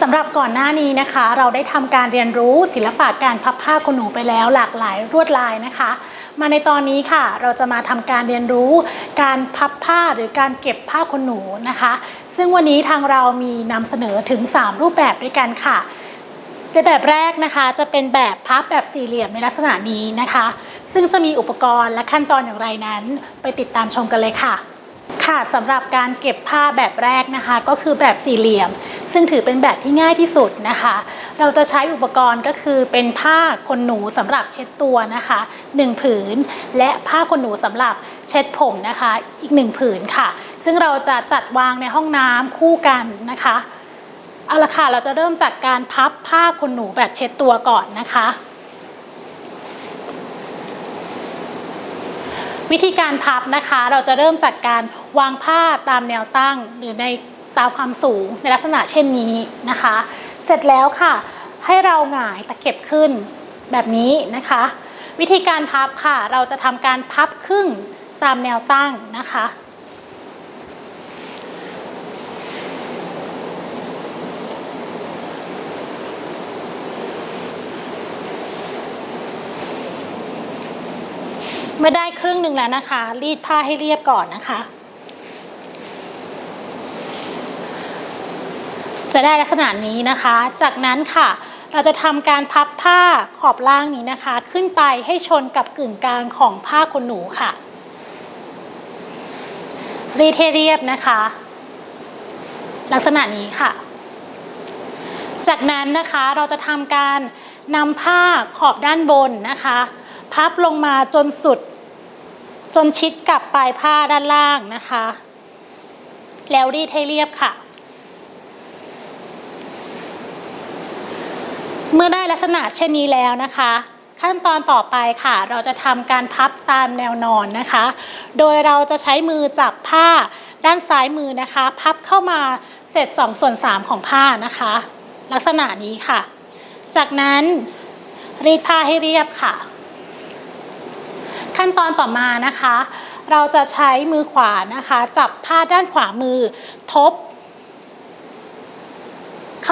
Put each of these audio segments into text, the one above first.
สำหรับก่อนหน้านี้นะคะ เราได้ทำการเรียนรู้ศิลปะการพับผ้าขนหนูไปแล้วหลากหลายลวดลายนะคะ มาในตอนนี้ค่ะ เราจะมาทำการเรียนรู้การพับผ้าหรือการเก็บผ้าขนหนูนะคะ ซึ่งวันนี้ทางเรามีนำเสนอถึง 3 รูปแบบด้วยกันค่ะในแบบแรกนะคะจะเป็นแบบพับแบบสี่เหลี่ยมในลักษณะนี้นะคะ ซึ่งจะมีอุปกรณ์และขั้นตอนอย่างไรนั้น ไปติดตามชมกันเลยค่ะ ค่ะสำหรับการเก็บผ้าแบบแรกนะคะ ก็คือแบบสี่เหลี่ยม ซึ่งถือเป็นแบบที่ง่ายที่สุดนะคะ เราจะใช้อุปกรณ์ก็คือเป็นผ้าขนหนูสำหรับเช็ดตัวนะคะ1ผืน และผ้าขนหนูสำหรับเช็ดผมนะคะ อีก1ผืนค่ะ ซึ่งเราจะจัดวางในห้องน้ำคู่กันนะคะเอาละค่ะเราจะเริ่มจากการพับผ้าขนหนูแบบเช็ดตัวก่อนนะคะวิธีการพับนะคะ เราจะเริ่มจากการวางผ้าตามแนวตั้งหรือใน ตามความสูงในลักษณะเช่นนี้นะคะ เสร็จแล้วค่ะ ให้เราหงายตะเข็บขึ้นแบบนี้นะคะ วิธีการพับค่ะ เราจะทำการพับครึ่งตามแนวตั้งนะคะ เมื่อได้ครึ่งหนึ่งแล้วนะคะ รีดผ้าให้เรียบก่อนนะคะ จะได้ลักษณะนี้นะคะ จากนั้นค่ะ เราจะทำการพับผ้าขอบล่างนี้นะคะ ขึ้นไปให้ชนกับกึ่งกลางของผ้าขนหนูค่ะ รีดให้เรียบนะคะ ลักษณะนี้ค่ะ จากนั้นนะคะเราจะทำการนำผ้าขอบด้านบนนะคะ พับลงมาจนสุด จนชิดกับปลายผ้าด้านล่างนะคะ แล้วรีดให้เรียบค่ะ เมื่อได้ลักษณะเช่นนี้แล้วนะคะ ขั้นตอนต่อไปค่ะ เราจะทำการพับตามแนวนอนนะคะ โดยเราจะใช้มือจับผ้าด้านซ้ายมือนะคะ พับเข้ามาเสร็จ2ส่วน3ของผ้านะคะ ลักษณะนี้ค่ะ จากนั้นรีดผ้าให้เรียบค่ะ ขั้นตอนต่อมานะคะ เราจะใช้มือขวานะคะ จับผ้าด้านขวามือ ทบ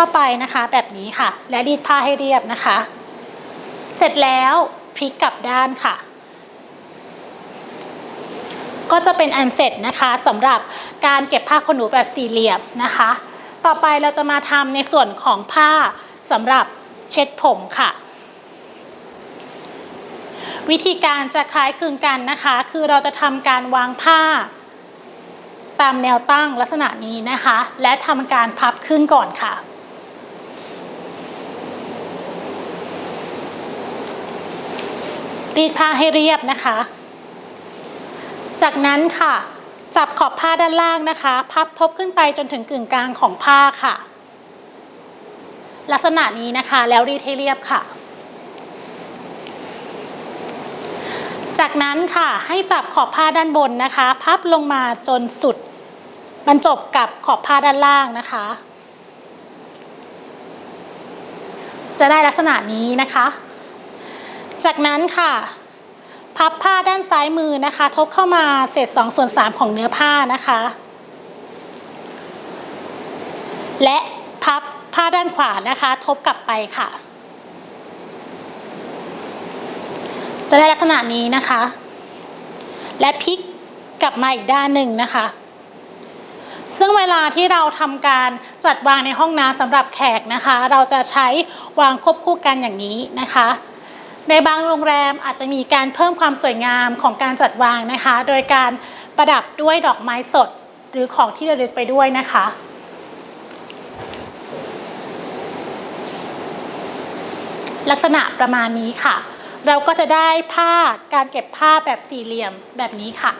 เข้าไปนะคะ แบบนี้ค่ะ และรีดผ้าให้เรียบนะคะ เสร็จแล้วพลิกกลับด้านค่ะ ก็จะเป็นอันเสร็จนะคะสำหรับการเก็บผ้าขนหนูแบบสี่เหลี่ยมนะคะ ต่อไปเราจะมาทำในส่วนของผ้าสำหรับเช็ดผมค่ะ วิธีการจะคล้ายคลึงกันนะคะ คือเราจะทำการวางผ้าตามแนวตั้งลักษณะนี้นะคะ และทำการพับครึ่งก่อนค่ะ รีดผ้าให้เรียบนะคะ จากนั้นค่ะ จับขอบผ้าด้านล่างนะคะ พับทบขึ้นไปจนถึงกึ่งกลางของผ้าค่ะ ลักษณะนี้นะคะแล้วรีดให้เรียบค่ะ จากนั้นค่ะให้จับขอบผ้าด้านบนนะคะ พับลงมาจนสุดบรรจบกับขอบผ้าด้านล่างนะคะ จะได้ลักษณะนี้นะคะ จากนั้นค่ะ พับผ้าด้านซ้ายมือนะคะ ทบเข้ามาเศษ2ส่วน3ของเนื้อผ้านะคะ และพับผ้าด้านขวานะคะ ทบกลับไปค่ะ จะได้ลักษณะนี้นะคะ และพลิกกลับมาอีกด้านหนึ่งนะคะ ซึ่งเวลาที่เราทำการจัดวางในห้องน้ำสำหรับแขกนะคะ เราจะใช้วางควบคู่กันอย่างนี้นะคะ ในบางโรงแรมอาจจะมีการเพิ่มความสวยงามของการจัดวางนะคะ โดยการประดับด้วยดอกไม้สด หรือของที่ระลึกไปด้วยนะคะลักษณะประมาณนี้ค่ะ เราก็จะได้ผ้าการเก็บผ้าแบบสี่เหลี่ยมแบบนี้ค่ะ